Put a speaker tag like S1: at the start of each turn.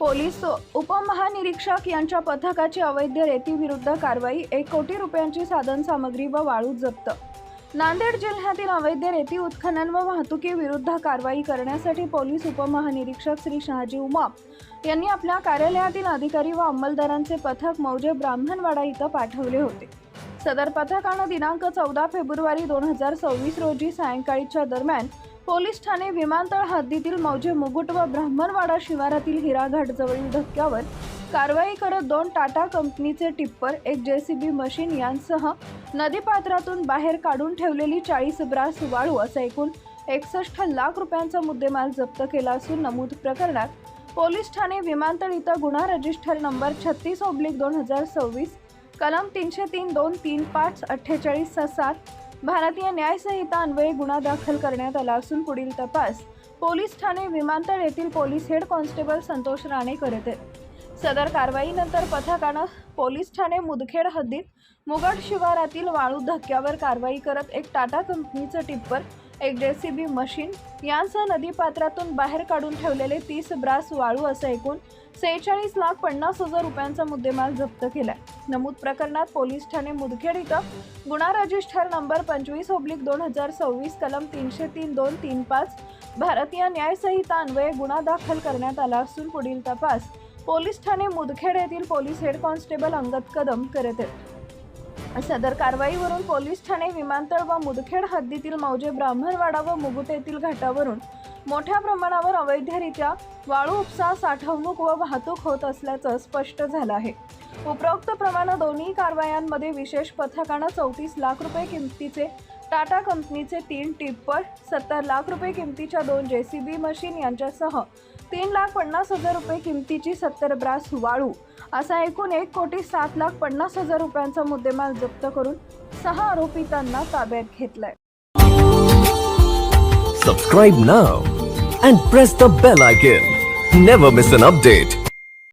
S1: Police उपमहानिरीक्षक यांच्या पथकाची अवैध रेतीविरुद्ध कारवाई एक कोटी रुपयांची साधन सामग्री व वाळू जप्त. नांदेड जिल्ह्यातील अवैध रेती उत्खनन व वाहतुकीविरुद्ध कारवाई करण्यासाठी पोलीस उपमहानिरीक्षक श्री शहाजी उमाप यांनी आपल्या कार्यालयातील अधिकारी व अंमलदारांचे पथक मौजे ब्राह्मणवाडा इथं पाठवले होते. सदर पथकानं दिनांक चौदा फेब्रुवारी दोन हजार सव्वीस रोजी सायंकाळीच्या दरम्यान पोलीस ठाणे विमानतळ हद्दीतील मौजे मुकुट व ब्राह्मणवाडा शिवारातील हिराघाट जवळील धक्क्यावर कारवाई करत दोन टाटा कंपनीचे टिप्पर एक जेसीबी मशीन यांसह नदीपात्रातून बाहेर काढून ठेवलेली चाळीस ब्रास वाळू असं एकूण एकसष्ट लाख रुपयांचा मुद्देमाल जप्त केला असून नमूद प्रकरणात पोलीस ठाणे विमानतळ इथं गुन्हा रजिस्टर नंबर छत्तीस ओब्लिक दोन हजार सव्वीस कलम तीनशे तीन दोन तीन पाच अठ्ठेचाळीस सात भारतीय न्यायसंहिता अन्वये गुन्हा दाखल करण्यात आला असून पुढील तपास पोलीस ठाणे विमानतळ येथील police head constable Santosh Rane करत आहेत. सदर कारवाईनंतर पथकानं पोलीस ठाणे मुदखेड हद्दीत मुगड शिवारातील वाळू धक्क्यावर कारवाई करत एक टाटा कंपनीचं टिप्पर एक जेसीबी मशीन यांसह नदीपात्रातून बाहेर काढून ठेवलेले तीस ब्रास वाळू असं एकूण सेहेचाळीस लाख पन्नास हजार रुपयांचा मुद्देमाल जप्त केलाय. नमूद प्रकरणात पोलीस ठाणे मुदखेड इथं गुन्हा रजिस्टर नंबर पंचवीस ओब्लिक दोन हजार सव्वीस कलम तीनशे तीन दोन तीन पाच भारतीय न्यायसंहिता अन्वये गुन्हा दाखल करण्यात आला असून पुढील तपास पोलीस ठाणे मुदखेड येथील police head constable Angad Kadam करत आहेत. सदर कारवाईवरून पोलीस ठाणे विमानतळ व मुदखेड हद्दीतील मौजे ब्राह्मणवाडा व मुगुतेतील घाटावरून मोठ्या प्रमाणावर अवैधरित्या वाळू उपसा साठवणूक व वाहतूक होत असल्याचं स्पष्ट झालं आहे. उपरोक्त प्रमाणे दोन्ही कारवायांमध्ये विशेष पथकानं चौतीस लाख रुपये किमतीचे टाटा कंपनीचे तीन टिप्पर सत्तर लाख रुपये किमतीच्या दोन जे सी बी मशीन यांच्यासह तीन लाख पन्नास हजार रुपये किमतीची सत्तर ब्रास वाळू. असा एकूण एक कोटी सात लाख पन्नास हजार रुपयांचा मुद्देमाल जप्त करून सहा आरोपितांना ताब्यात घेतलाय.
S2: Subscribe now and press the bell icon never miss an update